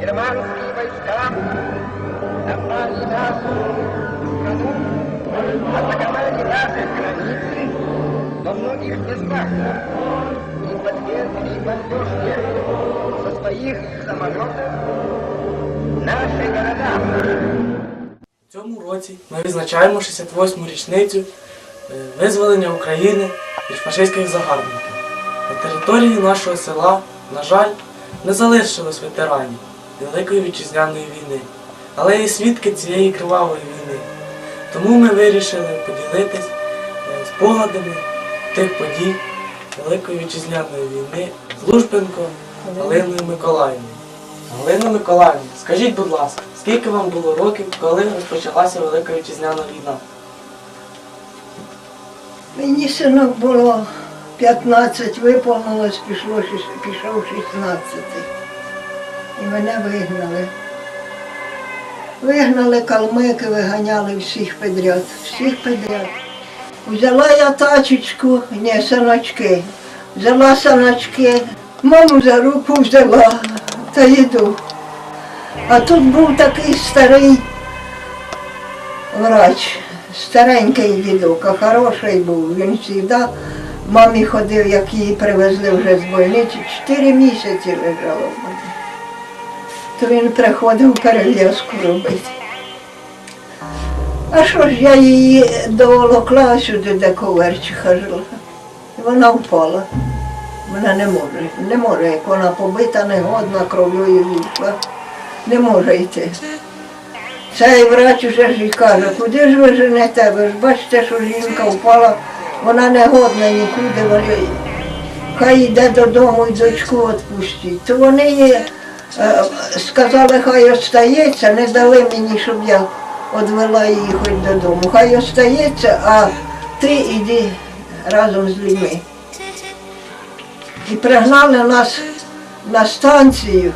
Германские войска напали нас страну, атаковали наши границы во многих местах и подвергли со своих самолетов наши города. У цьому році ми відзначаємо 68-му річницю е, визволення України від фашистських загарбників. На території нашого села, на жаль, не залишилось ветеранів Великої вітчизняної війни, але і свідки цієї кривавої війни. Тому ми вирішили поділитись е, спогадами тих подій Великої вітчизняної війни з Лужбенко Галиною Миколаївною. Галина Миколаївна, скажіть, будь ласка, скільки вам було років, коли розпочалася Велика Вітчизняна війна? Мені синок було 15, виповнилось, пішло, пішов 16. І мене вигнали. Вигнали калмики, виганяли всіх підряд, всіх підряд. Взяла я тачечку, ні, саночки. Взяла саночки, маму за руку взяла та йду. А тут був такий старий врач, старенький дідок, а хороший був. Він завжди мамі ходив, як її привезли вже з больниці, чотири місяці лежала в мене. То він приходив перев'язку робити. А що ж я її доволокла сюди, де коверчиха жила. І вона впала. Вона не може, не може, як вона побита, негодна, кров'ю вийшла. Не може йти. Цей врач уже ж і каже, куди ж ви женете? Ви ж бачите, що жінка впала, вона не годна нікуди, вони, хай йде додому і дочку відпустіть. То вони їй е, сказали, хай остається, не дали мені, щоб я відвела її хоч додому. Хай остається, а ти йди разом з людьми. І пригнали нас на станцію.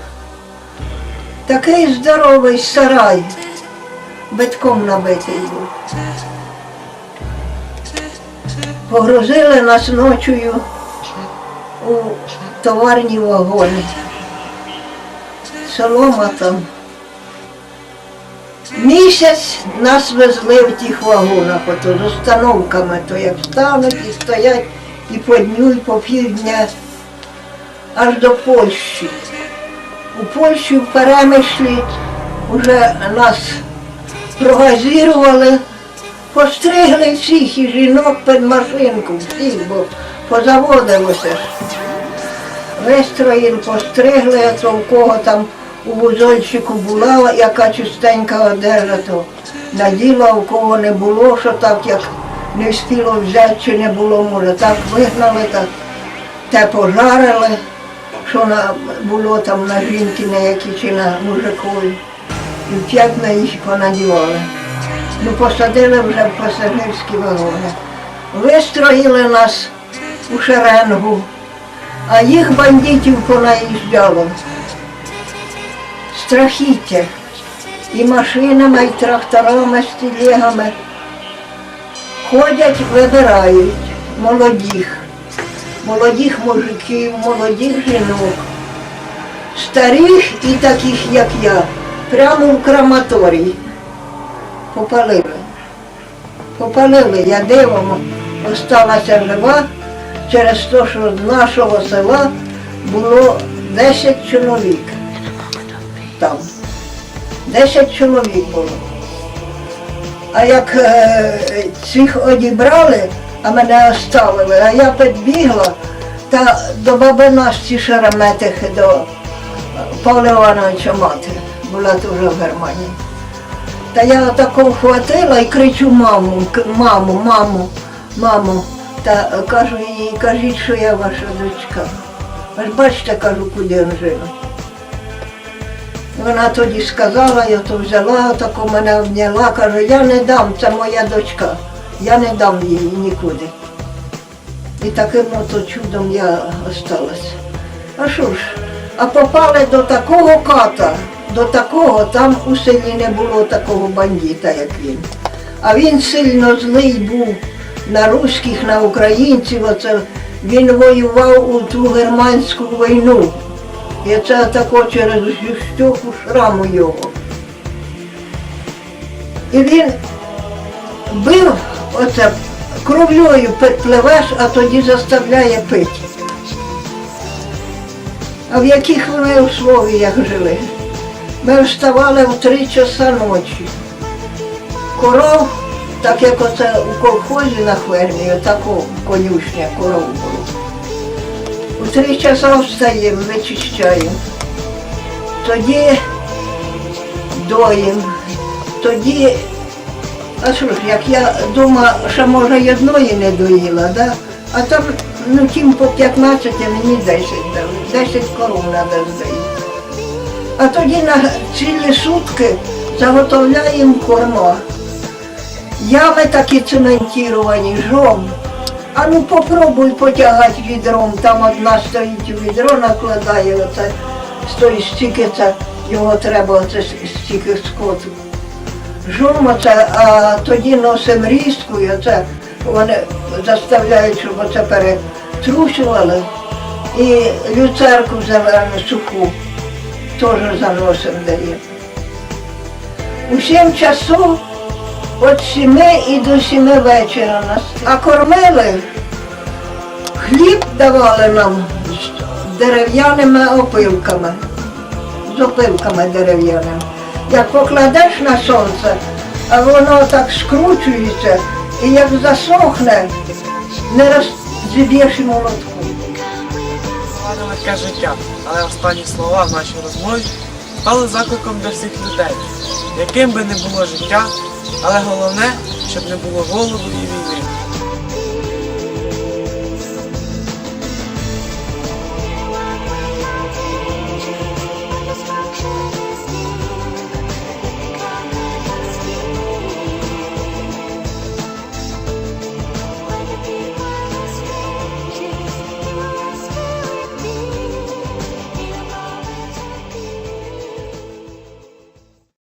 Такий здоровий сарай, битком набитий був. Погрузили нас ночою у товарні вагони. Солома там. Місяць нас везли в тих вагонах, ото з установками, то як встануть і стоять і по дню, і по півдня, аж до Польщі. У Польщі в перемишлі вже нас прогазірували, постригли всіх і жінок під машинку, всіх, бо позаводилося ж. Вистроїли, постригли, а то в кого там у вузольчику була яка чистенька одежа, то наділа, у кого не було, що так як не встило взяти чи не було, може, так вигнали, так те пожарили, що на, було там на жінки на які чи на мужикові. І п'ять на їх понадівали. Ну, посадили вже в пасажирські вагони. Вистроїли нас у шеренгу, а їх бандитів понаїжджало. Страхіття. І машинами, і тракторами, з телегами. Ходять, вибирають молодих, молодих мужиків, молодих жінок, старих і таких, як я, прямо в краматорій. Попалили. Попалили, я дивом осталася жива через те, що з нашого села було 10 чоловік там. 10 чоловік було. А як е, цих одібрали, а мене оставили, а я підбігла та до баби Насті Шереметих, до Павла Івановича мати, була теж в Германії. Та я отако вхватила і кричу маму, маму, маму, маму. Та кажу їй, кажіть, що я ваша дочка. Аж бачите, кажу, куди він живе. Вона тоді сказала, я то взяла, таку мене обняла, каже, я не дам, це моя дочка. Я не дам її нікуди. І таким ото чудом я осталась. А що ж, а попали до такого ката, до такого, там у селі не було такого бандита, як він. А він сильно злий був на русських, на українців, оце Він воював у ту германську війну. І це тако через щоку шраму його. І він бив оце кров'ю пливеш, а тоді заставляє пити. А в яких вони условіях жили? Ми вставали в три часа ночі. Коров, так як оце у колхозі на фермі, отако конюшня коров було. У три часа встаємо, вичищаємо. Тоді доїм, тоді, а що ж, як я дома ще може одної не доїла, да? а там ну тим по 15 а мені 10 дали, 10 коров треба здоїти. А тоді на цілі сутки заготовляємо корма. Ями такі цементіровані, жом. А ну попробуй потягати відром, там одна стоїть відро, накладає оце, стоїть стільки це, його треба оце стільки скоту. Жом оце, а тоді носимо різку, і оце вони заставляють, щоб оце перетрушували. І люцерку зелену суху теж заносимо даємо. У сім часов від сіми і до сіми вечора нас. А кормили, хліб давали нам з дерев'яними опилками, з опилками дерев'яними. Як покладеш на сонце, а воно так скручується, і як засохне, не розіб'єш молотку. Це легке життя, але останні слова в нашій розмові стали закликом для всіх людей. Яким би не було життя, але головне, щоб не було голоду і війни.